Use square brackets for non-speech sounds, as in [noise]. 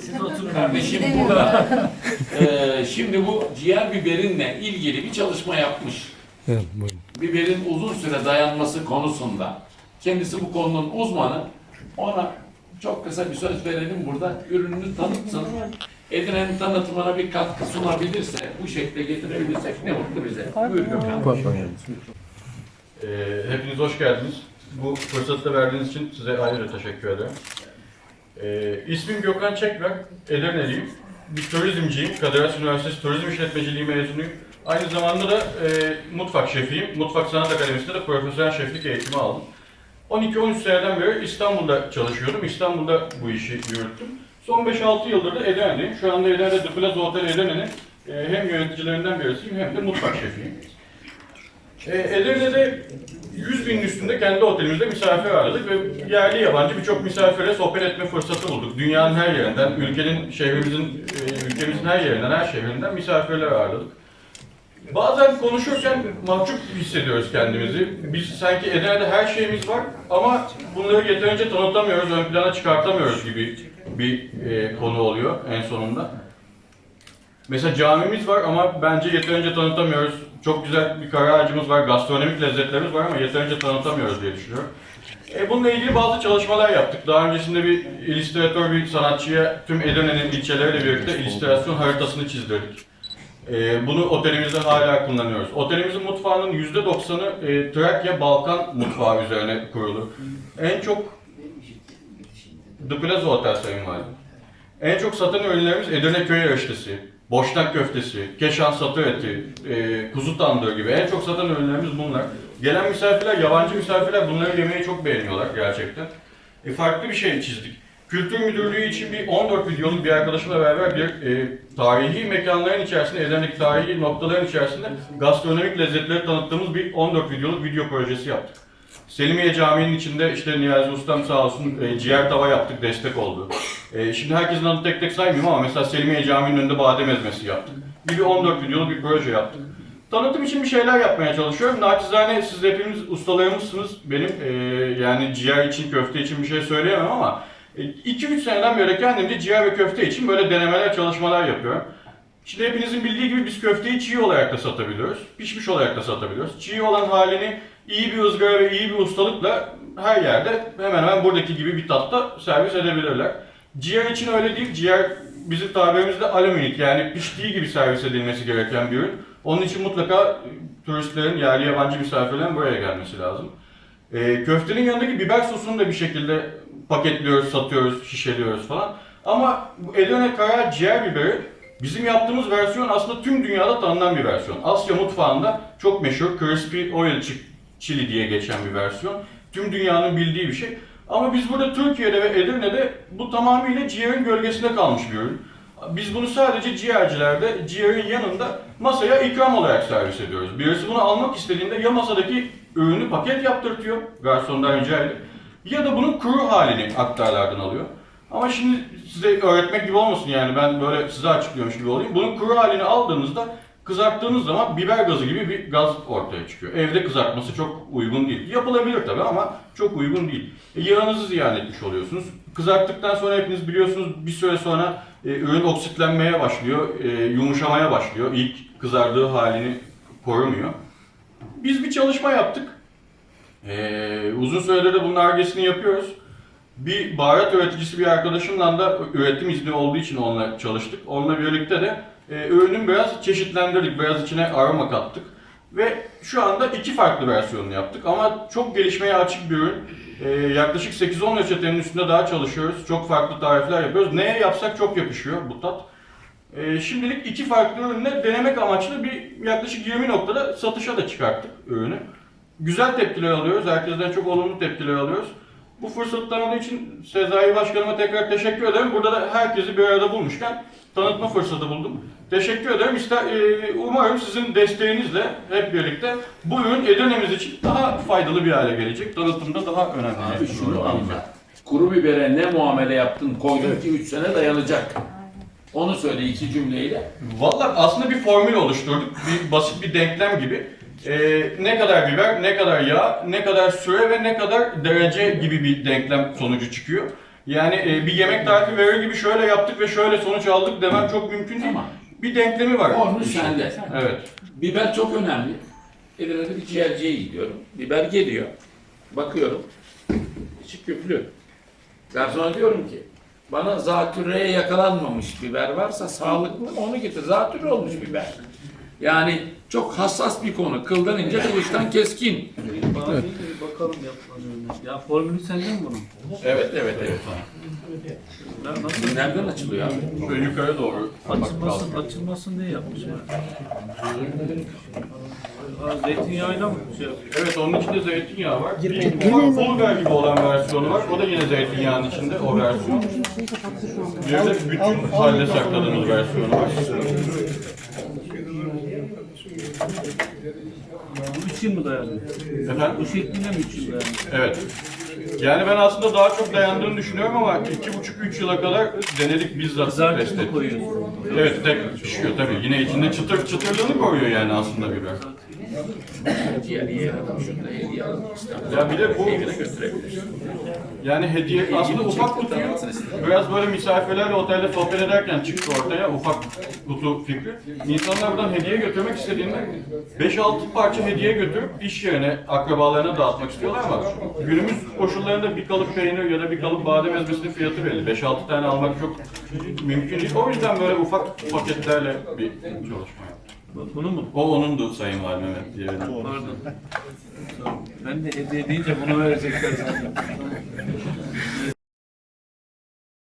Siz oturun. Kardeşim burada eee, [laughs] şimdi bu ciğer biberinle ilgili bir çalışma yapmış. Evet, buyurun. Biberin uzun süre dayanması konusunda. Kendisi bu konunun uzmanı. Ona çok kısa bir söz verelim burada. Ürününü tanıtsın. Edinenin tanıtımına bir katkı sunabilirse, bu şekilde getirebilirsek ne mutlu bize. Buyur Gökhan. Ee, hepiniz hoş geldiniz. Bu fırsatı verdiğiniz için size ayrıca teşekkür ederim. Ee, ismim Gökhan Çekver, Edirne'liyim. Bir turizmciyim, Kadir Üniversitesi Turizm İşletmeciliği mezunuyum. Aynı zamanda da e, mutfak şefiyim. Mutfak Sanat Akademisi'nde de profesyonel şeflik eğitimi aldım. 12-13 seneden beri İstanbul'da çalışıyordum. İstanbul'da bu işi yürüttüm. Son 5-6 yıldır da Edirne'deyim. Şu anda Edirne'de The Plaza Otel Edirne'nin e, hem yöneticilerinden birisiyim hem de mutfak şefiyim. E, Edirne'de 100 binin üstünde kendi otelimizde misafir ağırladık ve yerli yabancı birçok misafire sohbet etme fırsatı bulduk. Dünyanın her yerinden, ülkenin, şehrimizin, e, ülkemizin her yerinden, her şehrinden misafirler ağırladık. Bazen konuşurken mahcup hissediyoruz kendimizi. Biz sanki Edirne'de her şeyimiz var ama bunları yeterince tanıtamıyoruz, ön plana çıkartamıyoruz gibi bir e, konu oluyor en sonunda. Mesela camimiz var ama bence yeterince tanıtamıyoruz. Çok güzel bir kara var, gastronomik lezzetlerimiz var ama yeterince tanıtamıyoruz diye düşünüyorum. E, bununla ilgili bazı çalışmalar yaptık. Daha öncesinde bir illüstratör bir sanatçıya tüm Edirne'nin ilçeleriyle birlikte illüstrasyon haritasını çizdirdik. E, bunu otelimizde hala kullanıyoruz. Otelimizin mutfağının %90'ı e, Trakya Balkan mutfağı üzerine kurulu. En çok The Plaza Otel Sayın Valim. En çok satan ürünlerimiz Edirne köy eriştesi, boşnak köftesi, keşan satı eti, e, kuzu tandır gibi. En çok satan ürünlerimiz bunlar. Gelen misafirler, yabancı misafirler bunları yemeyi çok beğeniyorlar gerçekten. E, farklı bir şey çizdik. Kültür Müdürlüğü için bir 14 videoluk bir arkadaşımla beraber bir e, tarihi mekanların içerisinde, Edirne'deki tarihi noktaların içerisinde gastronomik lezzetleri tanıttığımız bir 14 videoluk video projesi yaptık. Selimiye Camii'nin içinde işte Niyazi Ustam sağ olsun e, ciğer tava yaptık, destek oldu. E, şimdi herkesin adını tek tek saymayayım ama mesela Selimiye Camii'nin önünde badem ezmesi yaptık. Gibi 14 videoluk bir proje yaptık. Tanıtım için bir şeyler yapmaya çalışıyorum. Naçizane siz hepiniz ustalarımızsınız. Benim e, yani ciğer için, köfte için bir şey söyleyemem ama 2-3 seneden beri kendimce ciğer ve köfte için böyle denemeler, çalışmalar yapıyorum. Şimdi hepinizin bildiği gibi biz köfteyi çiğ olarak da satabiliyoruz. Pişmiş olarak da satabiliyoruz. Çiğ olan halini iyi bir ızgara ve iyi bir ustalıkla her yerde hemen hemen buradaki gibi bir tatta servis edebilirler. Ciğer için öyle değil. Ciğer bizim tabirimizde alüminik yani piştiği gibi servis edilmesi gereken bir ürün. Onun için mutlaka e, turistlerin, yerli yabancı misafirlerin buraya gelmesi lazım. Ee, köftenin yanındaki biber sosunu da bir şekilde paketliyoruz, satıyoruz, şişeliyoruz falan. Ama bu Edirne Kara ciğer biberi bizim yaptığımız versiyon aslında tüm dünyada tanınan bir versiyon. Asya mutfağında çok meşhur crispy oil chi- chili diye geçen bir versiyon. Tüm dünyanın bildiği bir şey. Ama biz burada Türkiye'de ve Edirne'de bu tamamıyla ciğerin gölgesinde kalmış bir ürün. Biz bunu sadece ciğercilerde, ciğerin yanında masaya ikram olarak servis ediyoruz. Birisi bunu almak istediğinde ya masadaki ürünü paket yaptırtıyor, garsondan rica edip, ya da bunun kuru halini aktarlardan alıyor. Ama şimdi size öğretmek gibi olmasın yani ben böyle size açıklıyormuş gibi olayım. Bunun kuru halini aldığınızda kızarttığınız zaman biber gazı gibi bir gaz ortaya çıkıyor. Evde kızartması çok uygun değil. Yapılabilir tabii ama çok uygun değil. E, yağınızı ziyan etmiş oluyorsunuz. Kızarttıktan sonra hepiniz biliyorsunuz bir süre sonra e, ürün oksitlenmeye başlıyor, e, yumuşamaya başlıyor. İlk kızardığı halini korumuyor. Biz bir çalışma yaptık. E, uzun süredir de bunun argesini yapıyoruz. Bir baharat üreticisi bir arkadaşımla da üretim izni olduğu için onunla çalıştık. Onunla birlikte de e, ürünün biraz çeşitlendirdik, biraz içine aroma kattık. Ve şu anda iki farklı versiyonunu yaptık ama çok gelişmeye açık bir ürün. E, yaklaşık 8-10 reçetenin üstünde daha çalışıyoruz. Çok farklı tarifler yapıyoruz. Neye yapsak çok yapışıyor bu tat. E, şimdilik iki farklı ürünle denemek amaçlı bir yaklaşık 20 noktada satışa da çıkarttık ürünü. Güzel tepkiler alıyoruz. Herkesten çok olumlu tepkiler alıyoruz. Bu fırsatı tanıdığı için Sezai Başkanıma tekrar teşekkür ederim. Burada da herkesi bir arada bulmuşken tanıtma fırsatı buldum. Teşekkür ederim. İster, e, umarım sizin desteğinizle hep birlikte bu ürün Edirne'miz için daha faydalı bir hale gelecek. Tanıtımda daha önemli. Abi şunu anla. Kuru bibere ne muamele yaptın koydun ki 3 sene dayanacak. Onu söyle iki cümleyle. Valla aslında bir formül oluşturduk. Bir basit bir denklem gibi. Ee, ne kadar biber, ne kadar yağ, ne kadar süre ve ne kadar derece gibi bir denklem sonucu çıkıyor. Yani e, bir yemek tarifi verir gibi şöyle yaptık ve şöyle sonuç aldık demem çok mümkün değil. Tamam. Bir denklemi var. İşin. sende. Evet. Biber çok önemli. Edirne'de bir ciğerciye gidiyorum. Biber geliyor. Bakıyorum. İçi küflü. Garsona diyorum ki bana zatürreye yakalanmamış biber varsa sağlıklı onu getir. Zatürre olmuş biber. Yani çok hassas bir konu. Kıldan ince, kılıçtan keskin. Bir bakalım önce. Ya formülü sende mi bunun? Evet, evet, evet. Nasıl Nereden açılıyor abi? Şöyle yukarı doğru. açılmasın, açılmasın diye yapmış ya. Ha, zeytinyağıyla mı şey yapıyor? Evet onun içinde zeytinyağı var. Bir ufak biber gibi olan versiyonu var. O da yine zeytinyağının içinde o versiyon. Bir de bütün halde sakladığımız versiyonu var. Yıl mı dayanıyor? Efendim? Bu şekliyle mi yıl dayanıyor? Evet. Yani ben aslında daha çok dayandığını düşünüyorum ama iki buçuk üç yıla kadar denedik bizzat test Kızartıp mı ettik. koyuyorsun? Evet tek pişiyor tabii. Yine içinde çıtır çıtırlığını koruyor yani aslında biber. Hediye. Ya bir de bu Evine götürebilir. yani hediye aslında ufak kutuyu biraz böyle misafirlerle otelde sohbet ederken çıktı ortaya ufak kutu fikri. İnsanlar buradan hediye götürmek istediğinde 5-6 parça hediye götürüp iş yerine akrabalarına dağıtmak istiyorlar ama günümüz koşullarında bir kalıp peynir ya da bir kalıp badem ezmesinin fiyatı belli. 5-6 tane almak çok mümkün değil. O yüzden böyle ufak paketlerle bir çalışma yaptık. Bu- Bunu mu? O onundu Sayın Valim evet diyelim. Pardon. Ben de hediye deyince bunu verecekler sandım. [laughs]